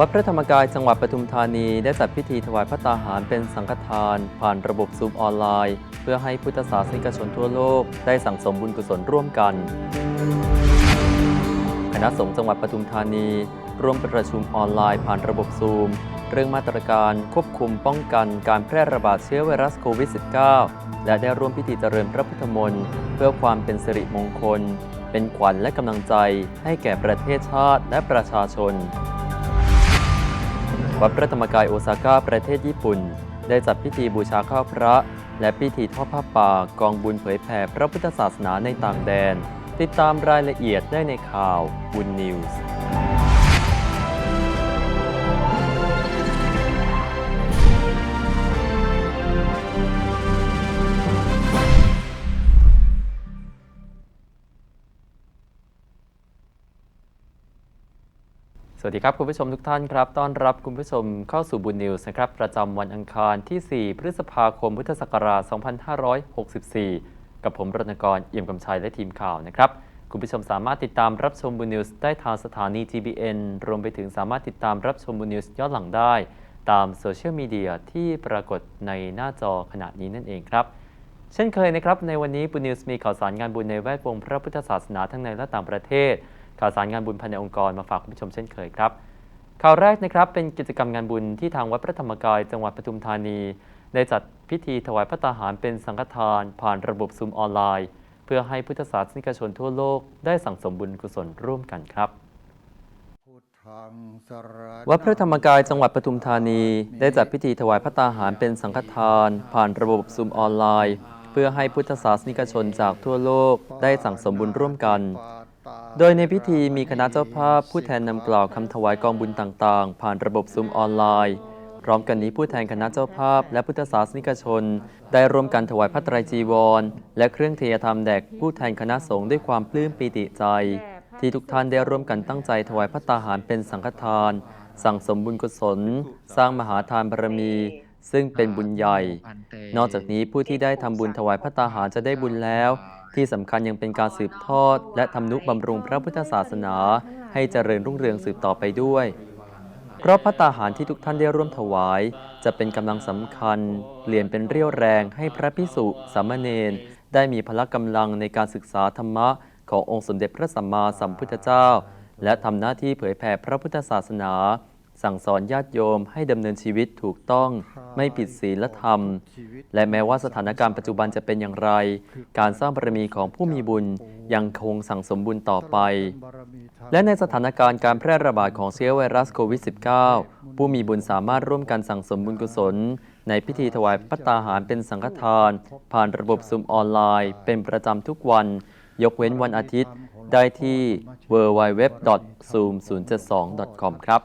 วัดพระธรรมกายจังหวัดปทุมธานีได้จัดพิธีถวายพระตาหารเป็นสังฆทาน ผ่านระบบซูมออนไลน์ เพื่อให้พุทธศาสนิกชนทั่วโลกได้สั่งสมบุญกุศลร่วมกัน คณะสงฆ์จังหวัดปทุมธานี ร่วมประชุมออนไลน์ผ่านระบบซูม เรื่องมาตรการควบคุมป้องกันการแพร่ระบาดเชื้อไวรัสโควิด -19 และได้ร่วมพิธีเจริญพระพุทธมนต์เพื่อความเป็นสิริมงคล เป็นขวัญและกำลังใจให้แก่ประเทศชาติและประชาชน วัดพระธรรมกายโอซาก้าประเทศญี่ปุ่น ได้จัดพิธีบูชาข้าวพระ และพิธีทอดผ้าป่ากองบุญเผยแผ่พระพุทธศาสนาในต่างแดน ติดตามรายละเอียดได้ในข่าวบุญนิวส์ วัสดีครับ คุณผู้ชมทุกท่านครับ ต้อนรับคุณผู้ชมเข้าสู่บุญนิวส์นะครับ ประจำวันอังคารที่ 4 พฤษภาคม พุทธศักราช 2564 กับผมรณกร เอี่ยมกำชัย และทีมข่าวนะครับ คุณผู้ชมสามารถติดตามรับชมบุญนิวส์ได้ทางสถานี GBN รวมไปถึงสามารถติดตามรับชมบุญนิวส์ย้อนหลังได้ ตามโซเชียลมีเดียที่ปรากฏในหน้าจอขณะนี้นั่นเองครับ เช่นเคยนะครับ ในวันนี้บุญนิวส์มีข่าวสารงานบุญในแวดวงพระพุทธศาสนาทั้งในและต่างประเทศ ข่าวสารงานบุญภายในองค์กรมาฝากคุณผู้ชมเช่นเคยครับ ข่าวแรกนะครับเป็นกิจกรรมงานบุญที่ทางวัดพระธรรมกายจังหวัดปทุมธานี ได้จัดพิธีถวายพระตาหารเป็นสังฆทาน ผ่านระบบซูมออนไลน์ เพื่อให้พุทธศาสนิกชนทั่วโลกได้สั่งสมบุญกุศลร่วมกันครับวัดพระธรรมกายจังหวัดปทุมธานี ได้จัดพิธีถวายพระตาหารเป็นสังฆทาน ผ่านระบบซูมออนไลน์ เพื่อให้พุทธศาสนิกชนจากทั่วโลกได้สั่งสมบุญร่วมกัน โดยในพิธีมีคณะเจ้าภาพผู้แทนนำกล่าวคำถวายกองบุญต่างๆ ผ่านระบบซูมออนไลน์ พร้อมกันนี้ผู้แทนคณะเจ้าภาพ และพุทธศาสนิกชน ได้ร่วมกันถวายพระไตรจีวร และเครื่องเทยธรรมแด่ผู้แทนคณะสงฆ์ด้วยความปลื้มปีติใจ ที่ทุกท่านได้ร่วมกันตั้งใจถวายพระตาหารเป็นสังฆทาน สั่งสมบุญกุศล สร้างมหาทานบารมีซึ่งเป็นบุญใหญ่ นอกจากนี้ผู้ที่ได้ทำบุญถวายพระตาหารจะได้บุญแล้ว ที่สำคัญยังเป็นการสืบทอด และทำนุบำรุงพระพุทธศาสนา ให้เจริญรุ่งเรืองสืบต่อไปด้วย เพราะพระตาหารที่ทุกท่านได้ร่วมถวาย จะเป็นกำลังสำคัญเปลี่ยนเป็นเรี่ยวแรงให้พระพิสุสามเณรได้มีพละกำลังในการศึกษาธรรมะขององค์สมเด็จพระสัมมาสัมพุทธเจ้า และทำหน้าที่เผยแผ่พระพุทธศาสนา สั่งสอนญาติโยมให้ดำเนินชีวิตถูกต้องไม่ผิดศีลธรรม และแม้ว่าสถานการณ์ปัจจุบันจะเป็นอย่างไร การสร้างบารมีของผู้มีบุญยังคงสั่งสมบุญต่อไป และในสถานการณ์การแพร่ระบาดของเชื้อไวรัสโควิด -19 ผู้มีบุญสามารถร่วมกันสั่งสมบุญกุศล ในพิธีถวายพัตตาหารเป็นสังฆทาน ผ่านระบบซุมออนไลน์ เป็นประจำทุกวัน ยกเว้นวันอาทิตย์ ได้ที่ www.zoom072.com ครับ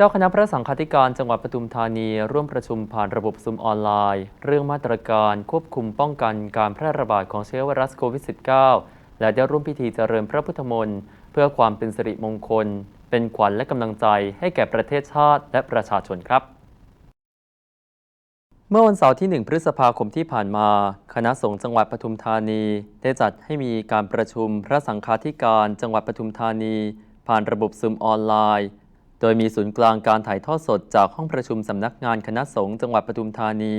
เจ้าคณะพระสังฆาธิการจังหวัดปทุมธานี ร่วมประชุมผ่านระบบซุมออนไลน์ เรื่องมาตรการควบคุมป้องกันการแพร่ระบาดของเชื้อไวรัสโควิด -19 และได้ร่วมพิธีเจริญพระพุทธมนต์เพื่อความเป็นสิริมงคล เป็นขวัญและกำลังใจให้แก่ประเทศชาติและประชาชนครับเมื่อวันเสาร์ที่ 1 พฤษภาคมที่ผ่านมา คณะสงฆ์จังหวัดปทุมธานี ได้จัดให้มีการประชุมพระสังฆาธิการจังหวัดปทุมธานี ผ่านระบบซุมออนไลน์ โดยมีศูนย์กลางการถ่ายทอดสดจากห้องประชุมสำนักงานคณะสงฆ์จังหวัดปทุมธานี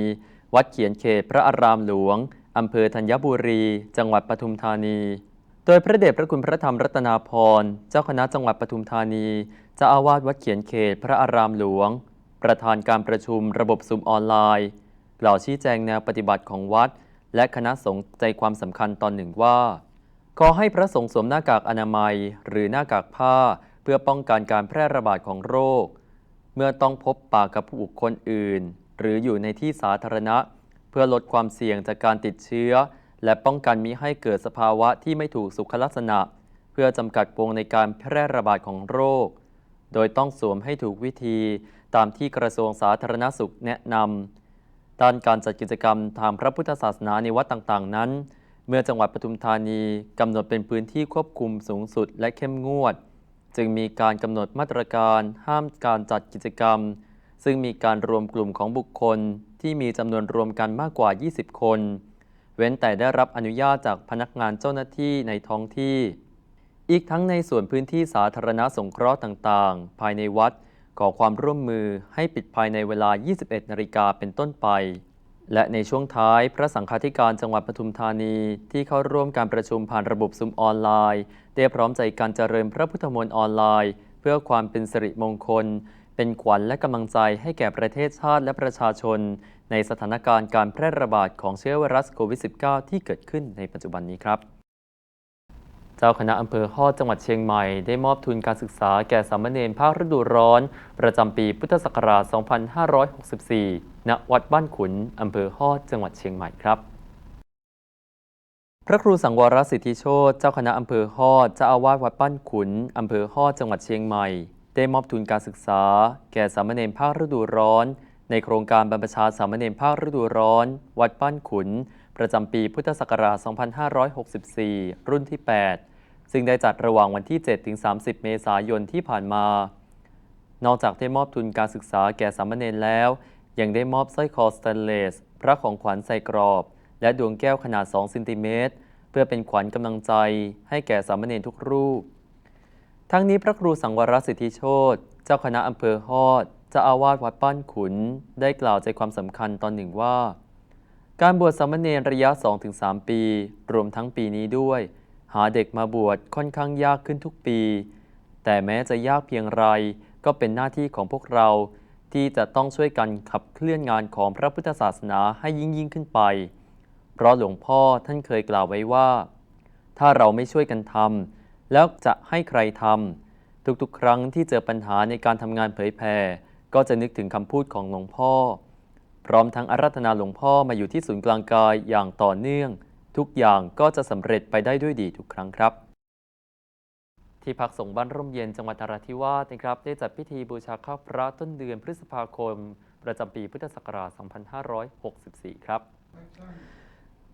วัดเขียนเขตพระอารามหลวงอำเภอธัญบุรี จังหวัดปทุมธานี โดยพระเดชพระคุณพระธรรมรัตนาพร เจ้าคณะจังหวัดปทุมธานีเจ้าอาวาสวัดเขียนเขตพระอารามหลวง ประธานการประชุมระบบซุมออนไลน์กล่าวชี้แจงแนวปฏิบัติของวัด และคณะสงฆ์ใจความสำคัญตอนหนึ่งว่า ขอให้พระสงฆ์สวมหน้ากากอนามัย หรือหน้ากากผ้า เพื่อป้องกันการแพร่ระบาดของโรค เมื่อต้องพบปากกับผู้บุคคลอื่น หรืออยู่ในที่สาธารณะ เพื่อลดความเสี่ยงจากการติดเชื้อ และป้องกันมิให้เกิดสภาวะที่ไม่ถูกสุขลักษณะ เพื่อจำกัดวงในการแพร่ระบาดของโรค โดยต้องสวมให้ถูกวิธีตามที่กระทรวงสาธารณสุขแนะนำด้านการจัดกิจกรรมทางพระพุทธศาสนาในวัดต่างๆ นั้น เมื่อจังหวัดปทุมธานีกำหนดเป็นพื้นที่ควบคุมสูงสุดและเข้มงวด จึงมีการกำหนดมาตรการห้ามการจัดกิจกรรม ซึ่งมีการรวมกลุ่มของบุคคลที่มีจำนวนรวมกันมากกว่า 20 คน เว้นแต่ได้รับอนุญาตจากพนักงานเจ้าหน้าที่ในท้องที่ อีกทั้งในส่วนพื้นที่สาธารณสงเคราะห์ต่างๆ ภายในวัดขอความร่วมมือให้ปิดภายในเวลา 21 นาฬิกาเป็นต้นไป และในช่วงท้ายพระสังฆาธิการจังหวัดปทุมธานีที่เข้าร่วมการประชุมผ่านระบบซุมออนไลน์ ได้พร้อมใจการเจริญพระพุทธมนต์ออนไลน์ เพื่อความเป็นสิริมงคล เป็นขวัญและกำลังใจให้แก่ประเทศชาติและประชาชน ในสถานการณ์การแพร่ระบาดของเชื้อไวรัสโควิด -19 ที่เกิดขึ้นในปัจจุบันนี้ครับ เจ้าคณะอำเภอฮอดจังหวัดเชียงใหม่ได้มอบทุนการศึกษาแก่สามเณรภาคฤดูร้อน ประจำปีพุทธศักราช 2564 ณ วัดบ้านขุนอำเภอฮอดจังหวัดเชียงใหม่ครับ พระครูสังวรสิทธิโชตเจ้าคณะอำเภอฮอดเจ้าอาวาสวัดบ้านขุนอำเภอฮอดจังหวัดเชียงใหม่ ได้มอบทุนการศึกษา แก่สามเณรภาคฤดูร้อน ในโครงการบรรพชาสามเณรภาคฤดูร้อน วัดบ้านขุน ประจำปีพุทธศักราช 2564 รุ่นที่ 8 ซึ่งได้จัดระหว่างวันที่ 7-30 เมษายนที่ผ่านมา นอกจากได้มอบทุนการศึกษาแก่สามเณรแล้ว ยังได้มอบสร้อยคอสแตนเลส พระของขวัญใส่กรอบ และดวงแก้วขนาด 2 เซนติเมตร เพื่อเป็นขวัญกำลังใจให้แก่สามเณรทุกรูป ทั้งนี้พระครูสังวรสิทธิโชตเจ้าคณะอำเภอฮอดเจ้าอาวาสวัดบ้านขุน ได้กล่าวใจความสำคัญตอนหนึ่งว่า การบวชสามเณรระยะ 2-3 ปี รวมทั้งปีนี้ด้วย หาเด็กมาบวชค่อนข้างยากขึ้นทุกปี แต่แม้จะยากเพียงไรก็เป็นหน้าที่ของพวกเราที่จะต้องช่วยกันขับเคลื่อนงานของพระพุทธศาสนาให้ยิ่งยิ่งขึ้นไป เพราะหลวงพ่อท่านเคยกล่าวไว้ว่า ถ้าเราไม่ช่วยกันทำแล้วจะให้ใครทำทุกๆ ครั้งที่เจอปัญหาในการทำงานเผยแผ่ก็จะนึกถึงคำพูดของหลวงพ่อ พร้อมทั้งอารัธนาหลวงพ่อมาอยู่ที่ศูนย์กลางกายอย่างต่อเนื่อง ทุกอย่างก็จะสำเร็จไปได้ด้วยดีทุกครั้งครับ ที่พักสงฆ์บ้านร่มเย็นจังหวัดนราธิวาสนะครับ ได้จัดพิธีบูชาข้าวพระต้นเดือนพฤษภาคม ประจำปีพุทธศักราช 2564 ครับ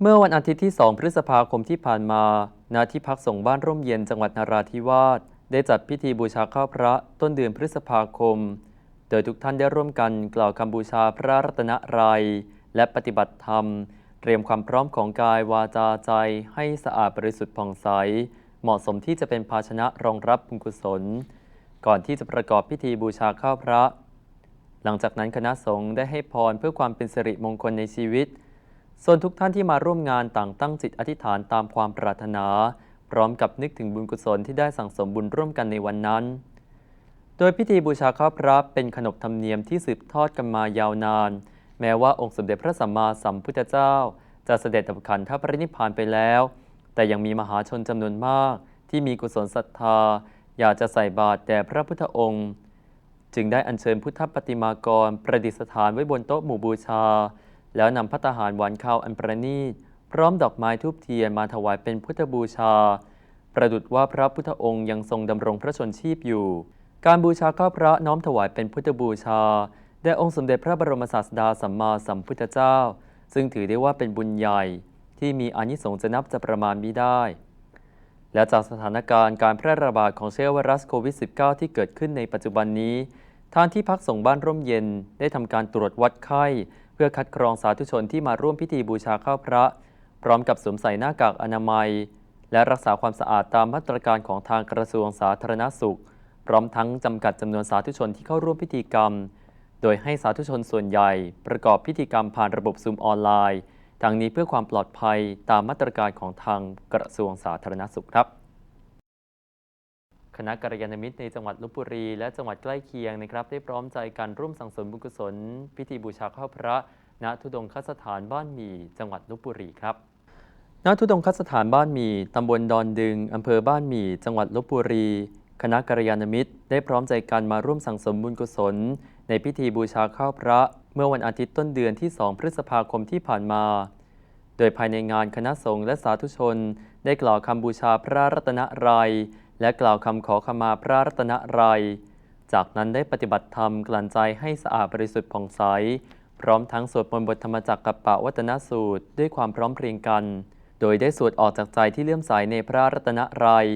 เมื่อวันอาทิตย์ที่ 2 พฤษภาคมที่ผ่านมา ณ ที่พักสงฆ์บ้านร่มเย็นจังหวัดนราธิวาส ได้จัดพิธีบูชาข้าวพระต้นเดือนพฤษภาคม โดยทุกท่านได้ร่วมกันกล่าวคำบูชาพระรัตนตรัย และปฏิบัติธรรม เตรียมความพร้อมของกายวาจาใจให้สะอาดบริสุทธิ์ผ่องใส เหมาะสมที่จะเป็นภาชนะรองรับบุญกุศล ก่อนที่จะประกอบพิธีบูชาข้าวพระ หลังจากนั้นคณะสงฆ์ได้ให้พรเพื่อความเป็นสิริมงคลในชีวิต ส่วนทุกท่านที่มาร่วมงานต่างตั้งจิตอธิษฐานตามความปรารถนา พร้อมกับนึกถึงบุญกุศลที่ได้สั่งสมบุญร่วมกันในวันนั้น โดยพิธีบูชาข้าพระเป็นขนบธรรมเนียมที่สืบทอดกันมายาวนาน แม้ว่าองค์สมเด็จพระสัมมาสัมพุทธเจ้า จะเสด็จดับขันธปรินิพพานไปแล้ว แต่ยังมีมหาชนจำนวนมาก ที่มีกุศลศรัทธา อยากจะใส่บาตรแด่พระพุทธองค์ จึงได้อัญเชิญพุทธปฏิมากรประดิษฐานไว้บนโต๊ะหมู่บูชา แล้วนำพัตหารหวานข้าวอันประณีตพร้อมดอกไม้ทูบเทียนมาถวายเป็นพุทธบูชา ประดุจว่าพระพุทธองค์ยังทรงดำรงพระชนชีพอยู่ การบูชาข้าพระน้อมถวายเป็นพุทธบูชาแด่องค์สมเด็จพระบรมศาสดาสัมมาสัมพุทธเจ้า ซึ่งถือได้ว่าเป็นบุญใหญ่ ที่มีอานิสงส์จะนับจะประมาณมิได้ และจากสถานการณ์การแพร่ระบาดของเชื้อไวรัสโควิด -19 ที่เกิดขึ้นในปัจจุบันนี้ทางที่พักสงบ้านร่มเย็นได้ทำการตรวจวัดไข้ เพื่อคัดกรองสาธุชนที่มาร่วมพิธีบูชาข้าวพระ พร้อมกับสวมใส่หน้ากากอนามัย และรักษาความสะอาดตามมาตรการของทางกระทรวงสาธารณสุข พร้อมทั้งจำกัดจำนวนสาธุชนที่เข้าร่วมพิธีกรรม โดยให้สาธุชนส่วนใหญ่ ประกอบพิธีกรรมผ่านระบบซูมออนไลน์ ทั้งนี้เพื่อความปลอดภัยตามมาตรการของทางกระทรวงสาธารณสุขครับ คณะกัลยาณมิตรในจังหวัดลบบุรี และจังหวัดใกล้เคียงนะครับ ได้พร้อมใจกันร่วมสังสมบุญกุศล พิธีบูชาข้าวพระ ณทุดงคสถานบ้านหมี่จังหวัดลบบุรีครับณทุดงคสถานบ้านหมี่ตำบลดอนดึง อำเภอบ้านหมี่จังหวัดลบบุรี คณะกัลยาณมิตร ได้พร้อมใจกันมาร่วมสังสมบุญกุศล ในพิธีบูชาข้าวพระ เมื่อวันอาทิตย์ต้นเดือนที่ 2 พฤษภาคมที่ผ่านมา โดยภายในงานคณะสงฆ์และสาธุชน ได้กล่าวคำบูชาพระรัตนตรัย และกล่าวคำขอขมาพระรัตนตรัย จากนั้นได้ปฏิบัติธรรมกลั่นใจให้สะอาดบริสุทธิ์ผ่องใส พร้อมทั้งสวดมนต์บทธรรมจักรกับปะวัตนสูตรด้วยความพร้อมเพรียงกัน โดยได้สวดออกจากใจที่เลื่อมใสในพระรัตนตรัย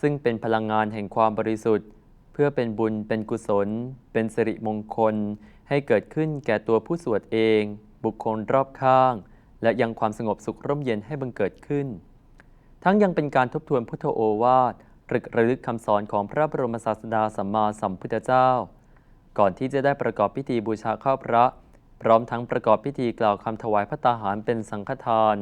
ซึ่งเป็นพลังงานแห่งความบริสุทธิ์ เพื่อเป็นบุญเป็นกุศล เป็นสิริมงคล ให้เกิดขึ้นแก่ตัวผู้สวดเอง บุคคลรอบข้าง และยังความสงบสุขร่มเย็นให้บังเกิดขึ้น ทั้งยังเป็นการทบทวนพุทธโอวาท ตรึกระลึกคำสอนของพระบรมศาสดาสัมมาสัมพุทธเจ้า ก่อนที่จะได้ประกอบพิธีบูชาข้าวพระ พร้อมทั้งประกอบพิธีกล่าวคำถวายพระตาหารเป็นสังฆทาน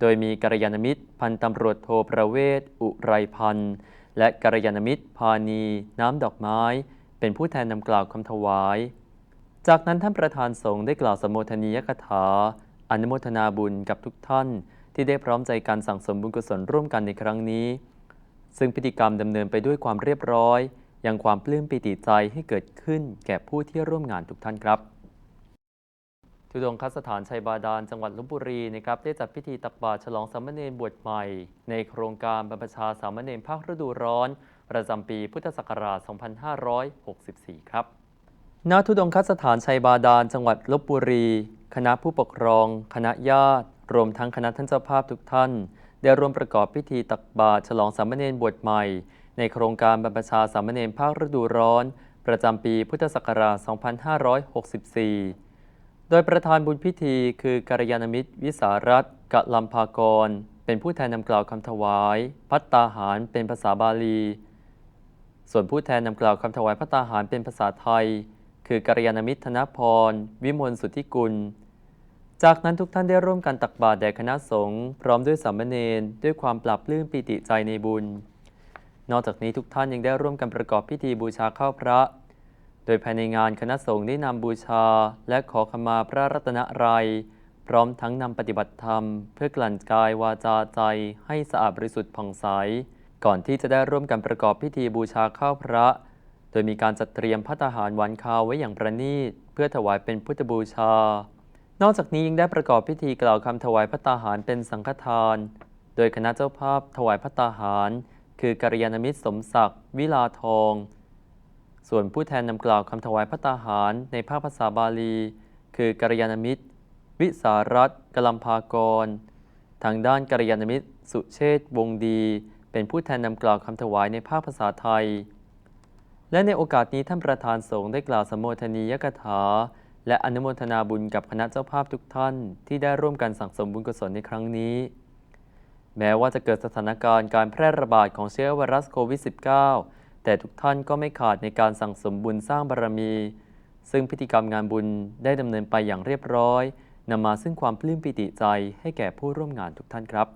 โดยมีกัลยาณมิตร พันตำรวจโทประเวศ อุไรพันธ์และกัลยาณมิตร พานี น้ำดอกไม้ เป็นผู้แทนนำกล่าวคำถวาย จากนั้นท่านประธานสงฆ์ได้กล่าวสมโภชนียกถาอนุโมทนาบุญกับทุกท่าน ที่ได้พร้อมใจการสั่งสมบุญกุศลร่วมกันในครั้งนี้ ซึ่งพิธีกรรมดำเนินไปด้วยความเรียบร้อย ยังความปลื้มปิติใจให้เกิดขึ้นแก่ผู้ที่ร่วมงานทุกท่านครับทุดงคสถานชัยบาดาลจังหวัดลบบุรีนะครับได้จัดพิธีตักบาตรฉลองสามเณรบวชใหม่ ในโครงการบรรพชาสามเณรภาคฤดูร้อน ประจำปีพุทธศักราช 2564 ครับณทุดงคสถานชัยบาดาลจังหวัดลบบุรี คณะผู้ปกครอง คณะญาติ รวมทั้งคณะท่านเจ้าภาพทุกท่าน ได้ร่วมประกอบพิธีตักบาตรฉลองสามเณรบวชใหม่ ในโครงการบรรพชาสามเณรภาคฤดูร้อน ประจำปีพุทธศักราช 2564 โดยประธานบุญพิธีคือกัลยาณมิตร วิสารัตกะลัมภากร เป็นผู้แทนนำกล่าวคำถวาย พัตตาหารเป็นภาษาบาลี ส่วนผู้แทนนำกล่าวคำถวายพัตตาหารเป็นภาษาไทย คือกัลยาณมิตรธนพร วิมลสุทธิกุล จากนั้นทุกท่านได้ร่วมกันตักบาตรแด่คณะสงฆ์พร้อมด้วยสามเณรด้วยความปรับปลื้มปิติใจในบุญ นอกจากนี้ทุกท่านยังได้ร่วมกันประกอบพิธีบูชาข้าวพระ โดยภายในงานคณะสงฆ์ได้นำบูชา และขอขมาพระรัตนตรัย พร้อมทั้งนำปฏิบัติธรรม เพื่อกลั่นกายวาจาใจให้สะอาดบริสุทธิ์ผ่องใส ก่อนที่จะได้ร่วมกันประกอบพิธีบูชาข้าวพระ โดยมีการจัดเตรียมพัตาหารหวานคาวไว้อย่างประณีตเพื่อถวายเป็นพุทธบูชา นอกจากนี้ยังได้ประกอบพิธีกล่าวคำถวายพัตตาหารเป็นสังฆทาน โดยคณะเจ้าภาพถวายพัตตาหาร คือกัลยาณมิตรสมศักดิ์วิลาทอง ส่วนผู้แทนนำกล่าวคำถวายพัตตาหารในภาคภาษาบาลี คือกัลยาณมิตร วิสารัตกลัมภากร ทางด้านกัลยาณมิตร สุเชษวงดี เป็นผู้แทนนำกล่าวคำถวายในภาคภาษาไทย และในโอกาสนี้ท่านประธานสงฆ์ได้กล่าวสมโภชนียกถา และอนุโมทนาบุญกับคณะเจ้าภาพทุกท่านที่ได้ร่วมกันสั่งสมบุญกุศลในครั้งนี้ แม้ว่าจะเกิดสถานการณ์การแพร่ระบาดของเชื้อไวรัสโควิด -19 แต่ทุกท่านก็ไม่ขาดในการสั่งสมบุญสร้างบารมี ซึ่งพิธีกรรมงานบุญได้ดำเนินไปอย่างเรียบร้อยนำมาซึ่งความปลื้มปิติใจให้แก่ผู้ร่วมงานทุกท่านครับ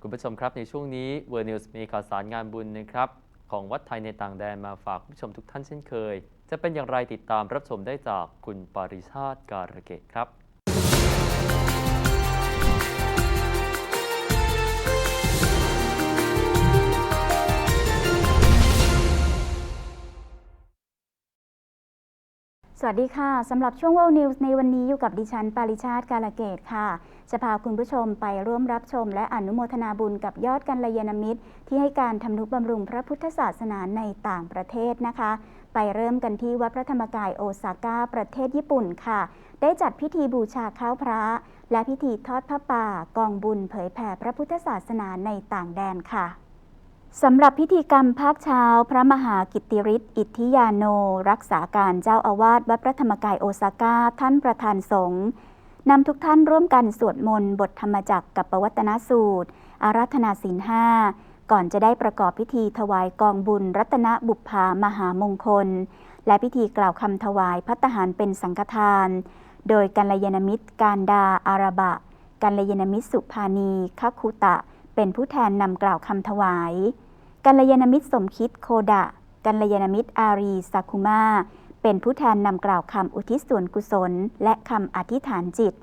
คุณผู้ชมครับในช่วงนี้เวอร์นิวส์มีข่าวสารงานบุญนะครับ ของวัดไทยในต่างแดนมาฝากผู้ชมทุกท่านเช่นเคย จะเป็นอย่างไรติดตามรับชมได้จากคุณปริชาติการเกตครับสวัสดีค่ะ สำหรับช่วง World News ในวันนี้อยู่กับดิฉัน ปาริชาติกาลเกตค่ะ จะพาคุณผู้ชมไปร่วมรับชม และอนุโมทนาบุญกับยอดกัลยาณมิตร ที่ให้การทำนุบำรุงพระพุทธศาสนาในต่างประเทศนะคะ ไปเริ่มกันที่วัดพระธรรมกายโอซาก้าประเทศญี่ปุ่นค่ะ ได้จัดพิธีบูชาข้าวพระ และพิธีทอดพระป่ากองบุญเผยแผ่พระพุทธศาสนาในต่างแดนค่ะสำหรับพิธีกรรมภาคเช้า พระมหากิตติฤทธิ์อิทธิยาโน รักษาการเจ้าอาวาสวัดพระธรรมกายโอซาก้าท่านประธานสงฆ์นำทุกท่านร่วมกันสวดมนต์บทธรรมจักรกับปวัตนสูตร อารัธนาศีลห้า ก่อนจะได้ประกอบพิธีถวายกองบุญรัตนบุพภามหามงคล และพิธีกล่าวคำถวายพัตหารเป็นสังฆทาน โดยกัลยาณมิตรการดาอาราบะกัลยาณมิตรสุภานีคคุตะ เป็นผู้แทนนำกล่าวคำถวายกัลยาณมิตรสมคิดโคดะกัลยาณมิตรอารีซาคุมาเป็นผู้แทนนำกล่าวคำอุทิศส่วนกุศล และคำอธิษฐานจิต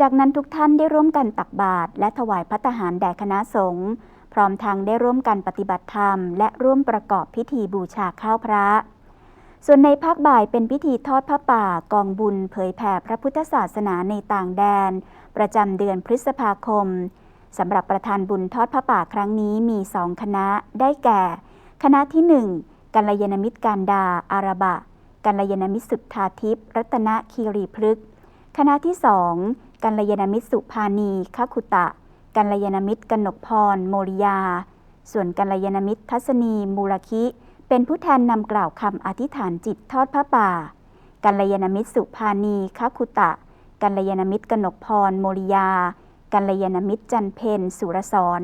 จากนั้นทุกท่านได้ร่วมกันตักบาตรและถวายพัตหารแด่คณะสงฆ์ พร้อมทั้งได้ร่วมกันปฏิบัติธรรม และร่วมประกอบพิธีบูชาข้าวพระ ส่วนในภาคบ่ายเป็นพิธีทอดพระป่ากองบุญเผยแผ่พระพุทธศาสนาในต่างแดน ประจำเดือนพฤษภาคมสำหรับประธานบุญทอดพระป่าครั้งนี้มีสองคณะได้แก่ คณะที่หนึ่งกัลยาณมิตรการดาอาราบะกัลยาณมิตรสุทธาทิพย์รัตนคีรีพฤกษ์คณะที่สองกัลยาณมิตรสุภานีคัคุตะ กัลยาณมิตรกนกพร โมริยา ส่วนกัลยาณมิตรทัศนี มูลคิ เป็นผู้แทนนำกล่าวคำอธิษฐานจิตทอดพระป่า กัลยาณมิตรสุภานีคัคุตะ กัลยาณมิตรกนกพร โมริยา กัลยาณมิตรจันเพนสุรสอน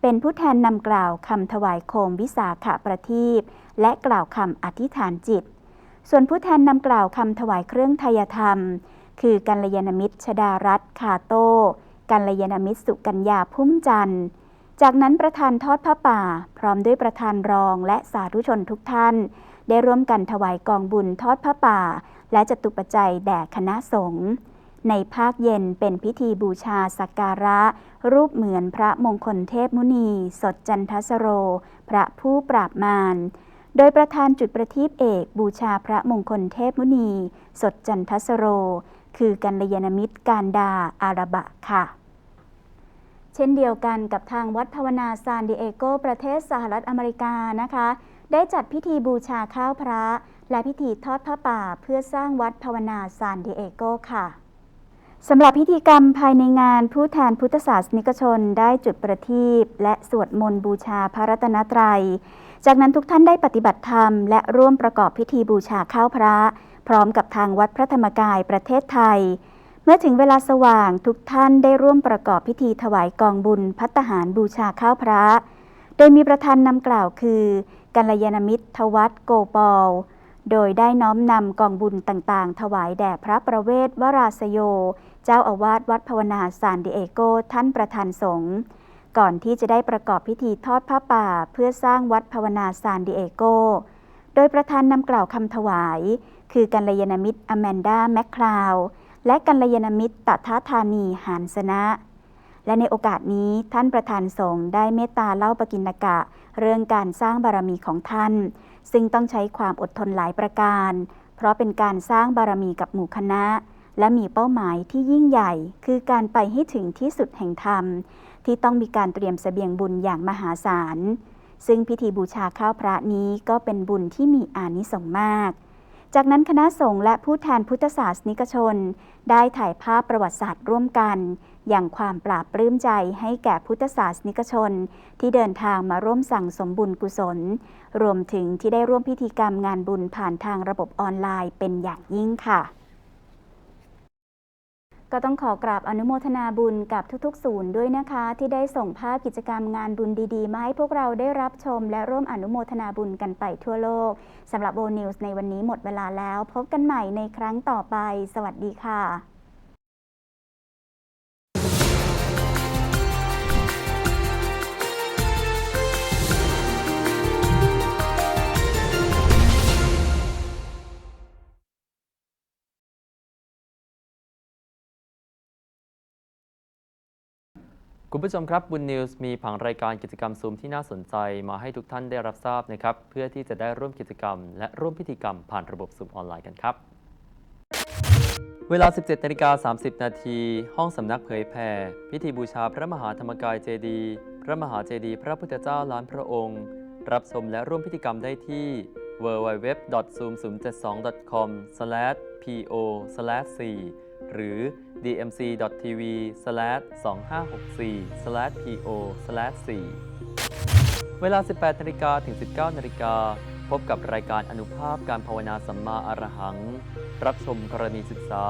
เป็นผู้แทนนำกล่าวคำถวายโคมวิสาขประทีปและกล่าวคำอธิษฐานจิต ส่วนผู้แทนนำกล่าวคำถวายเครื่องไทยธรรม คือกัลยาณมิตรชดารัตน์คาโต กัลยาณมิตรสุกัญญาพุ่มจันทร์ จากนั้นประธานทอดผ้าป่า พร้อมด้วยประธานรองและสาธุชนทุกท่าน ได้ร่วมกันถวายกองบุญทอดผ้าป่า และจตุปัจจัยแด่คณะสงฆ์ในภาคเย็นเป็นพิธีบูชาสักการะ รูปเหมือนพระมงคลเทพมุนี สดจันทสโร พระผู้ปราบมารโดยประธานจุดประทีปเอกบูชาพระมงคลเทพมุนี สดจันทสโร คือกัลยาณมิตรการดาอาระบะค่ะ เช่นเดียวกันกับทางวัดภาวนาซานดิเอโก ประเทศสหรัฐอเมริกานะคะ ได้จัดพิธีบูชาข้าวพระ และพิธีทอดผ้าป่าเพื่อสร้างวัดภาวนาซานดิเอโกค่ะสำหรับพิธีกรรมภายในงานผู้แทนพุทธศาสนิกชนได้จุดประทีปและสวดมนต์บูชาพระรัตนตรัย จากนั้นทุกท่านได้ปฏิบัติธรรมและร่วมประกอบพิธีบูชาข้าวพระ พร้อมกับทางวัดพระธรรมกายประเทศไทย เมื่อถึงเวลาสว่างทุกท่านได้ร่วมประกอบพิธีถวายกองบุญพัตตาหารบูชาข้าวพระ โดยมีประธานนำกล่าวคือกัลยาณมิตรทวัตโกปอลโดยได้น้อมนำกองบุญต่างๆ ถวายแด่พระประเวศวราสโย เจ้าอาวาสวัดภาวนาซานดิเอโกท่านประธานสงฆ์ก่อนที่จะได้ประกอบพิธีทอดผ้าป่า เพื่อสร้างวัดภาวนาซานดิเอโก โดยประธานนำกล่าวคำถวาย คือกัลยาณมิตรอแมนดาแมคคลาวและกัลยาณมิตรตถาธานีหานสนะ และในโอกาสนี้ท่านประธานสงฆ์ได้เมตตาเล่าปกิณกะ เรื่องการสร้างบารมีของท่าน ซึ่งต้องใช้ความอดทนหลายประการ เพราะเป็นการสร้างบารมีกับหมู่คณะ และมีเป้าหมายที่ยิ่งใหญ่ คือการไปให้ถึงที่สุดแห่งธรรม ที่ต้องมีการเตรียมเสบียงบุญอย่างมหาศาลซึ่งพิธีบูชาข้าวพระนี้ก็เป็นบุญที่มีอานิสงส์มาก จากนั้นคณะสงฆ์และผู้แทนพุทธศาสนิกชน ได้ถ่ายภาพประวัติศาสตร์ร่วมกัน อย่างความปราบปลื้มใจให้แก่พุทธศาสนิกชน ที่เดินทางมาร่วมสั่งสมบุญกุศล รวมถึงที่ได้ร่วมพิธีกรรมงานบุญผ่านทางระบบออนไลน์เป็นอย่างยิ่งค่ะ ก็ต้องขอกราบอนุโมทนาบุญกับทุกๆ ศูนย์ด้วยนะคะ ที่ได้ส่งภาพกิจกรรมงานบุญดีๆ มาให้พวกเราได้รับชม และร่วมอนุโมทนาบุญกันไปทั่วโลกสำหรับโบนิวส์ในวันนี้หมดเวลาแล้ว พบกันใหม่ในครั้งต่อไป สวัสดีค่ะ คุณผู้ชมครับบุญนิวส์มีผังรายการกิจกรรมซูมที่น่าสนใจมาให้ทุกท่านได้รับทราบนะครับ เพื่อที่จะได้ร่วมกิจกรรม และร่วมพิธีกรรมผ่านระบบซูมออนไลน์กันครับ เวลา 17นาฬิกา30 นาที ห้องสำนักเผยแผ่ พิธีบูชาพระมหาธรรมกายเจดีย์พระมหาเจดีย์พระพุทธเจ้าล้านพระองค์ รับชมและร่วมพิธีกรรมได้ที่ www.zoom072.com/po/4 หรือ dmc.tv/2564/po/4 เวลา 18นาฬิกาถึง 19นาฬิกาพบกับรายการอนุภาพการภาวนาสัมมาอรหัง รับชมกรณีศึกษา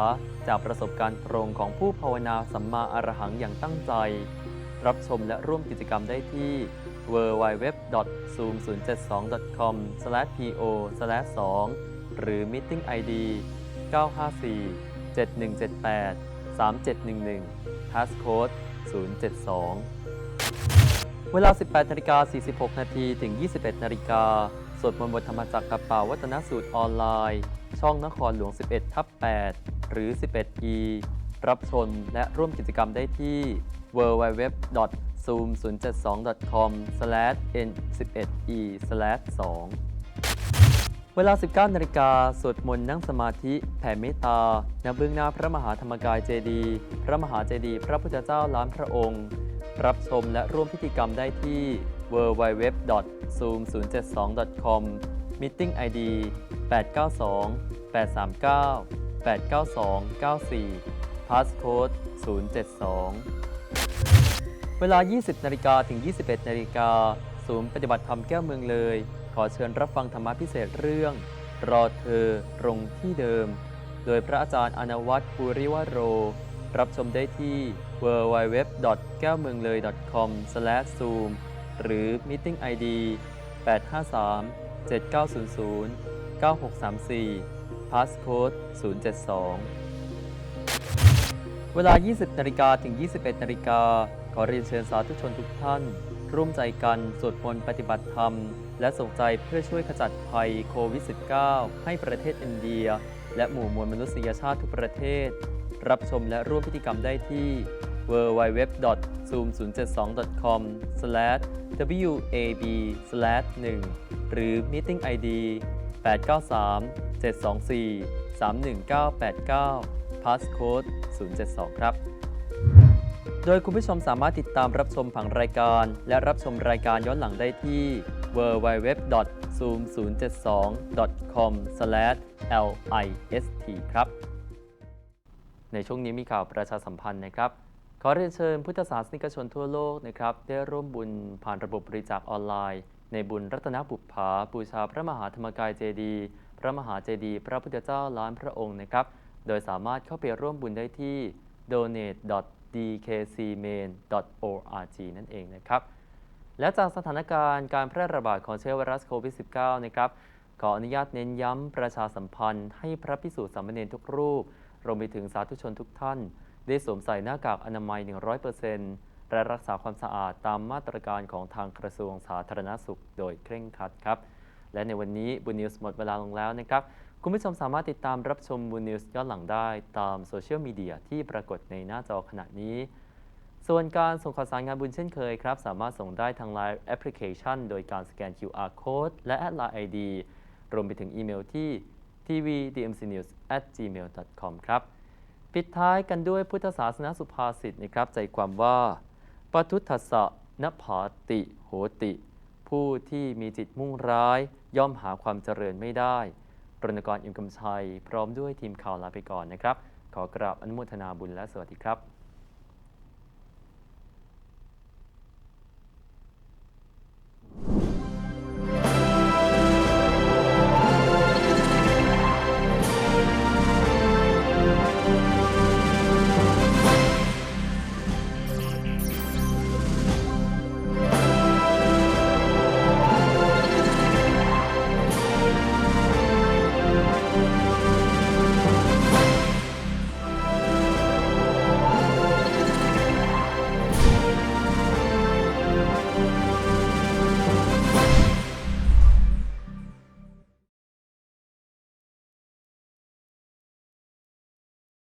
จากประสบการณ์ตรงของผู้ภาวนาสัมมาอรหังอย่างตั้งใจ รับชมและร่วมกิจกรรมได้ที่ www.zoom072.com/po/2 หรือ Meeting ID 954 7178 3711 Passcode 072 เวลา 18นาฬิกา46 นาทีถึง 21นาฬิกาสวดมนต์บทธรรมจักรกับป่าวัฒนสูตรออนไลน์ ช่องนครหลวง 11 ทับ 8 หรือ 11e รับชมและร่วมกิจกรรมได้ที่ www.zoom072.com/n11e/2 เวลา 19 นาฬิกาสวดมนต์นั่งสมาธิ แผ่เมตตา ณ เบื้องหน้าพระมหาธรรมกายเจดีย์พระมหาเจดีย์พระพุทธเจ้าล้านพระองค์ รับชมและร่วมพิธีกรรมได้ที่ www.zoom072.com Meeting ID 892 839 892 94 Passcode 072 เวลา 20 นาฬิกาถึง 21 นาฬิกาศูนย์ปฏิบัติธรรมแก้วเมืองเลย ขอเชิญรับฟังธรรมะพิเศษเรื่อง รอเธอตรงที่เดิม โดยพระอาจารย์อนวัตรภูริวโร รับชมได้ที่ www. แก้วเมืองเลย .com/zoom หรือ meeting ID 853 7900 9634 passcode 072 เวลา 20นาฬิกาถึง 21นาฬิกาขอเรียนเชิญสาธุชนทุกท่าน ร่วมใจกันสวดมนต์ปฏิบัติธรรม และส่งใจเพื่อช่วยขจัดภัยโควิด -19 ให้ประเทศอินเดีย และหมู่มวลมนุษยชาติทุกประเทศ รับชมและร่วมพิธีกรรมได้ที่ www.zoom072.com/wab/1 หรือ meeting ID 893 724 31989 passcode 072 ครับ โดยคุณผู้ชมสามารถติดตามรับชมผังรายการ และรับชมรายการย้อนหลังได้ที่ www.zoom072.com/list ครับ ในช่วงนี้มีข่าวประชาสัมพันธ์นะครับ ขอเรียนเชิญพุทธศาสนิกชนทั่วโลกนะครับ ได้ร่วมบุญผ่านระบบบริจาคออนไลน์ ในบุญรัตนบุพภาบูชาพระมหาธรรมกายเจดีย์พระมหาเจดีย์พระพุทธเจ้าล้านพระองค์นะครับ โดยสามารถเข้าไปร่วมบุญได้ที่ donate dkcmain.org นั่นเองนะครับ และจากสถานการณ์การแพร่ระบาดของเชื้อไวรัสโควิด -19 นะครับ ขออนุญาตเน้นย้ำประชาสัมพันธ์ให้พระพิสุสามเณรทุกรูป รวมไปถึงสาธุชนทุกท่าน ได้สวมใส่หน้ากากอนามัย 100%และรักษาความสะอาดตามมาตรการของทางกระทรวงสาธารณสุข โดยเคร่งครัดครับ และในวันนี้บุญนิวส์หมดเวลาลงแล้วนะครับ คุณผู้ชมสามารถติดตามรับชมบุญนิวส์ย้อนหลังได้ตามโซเชียลมีเดียที่ปรากฏในหน้าจอขณะนี้ ส่วนการส่งข่าวสารงานบุญเช่นเคยครับ สามารถส่งได้ทาง Line แอปพลิเคชันโดยการสแกน QR Code และแอดไลน์ ID รวมไปถึงอีเมลที่ tvdmcnews@gmail.com ครับ ปิดท้ายกันด้วยพุทธศาสนาสุภาษิตนะครับ ใจความว่าปทุทัสสะนภาติโหติ ผู้ที่มีจิตมุ่งร้าย ย่อมหาความเจริญไม่ได้ รณกรอิมกำชัยพร้อมด้วยทีมข่าวลาไปก่อนนะครับ ขอกราบอนุโมทนาบุญและสวัสดีครับ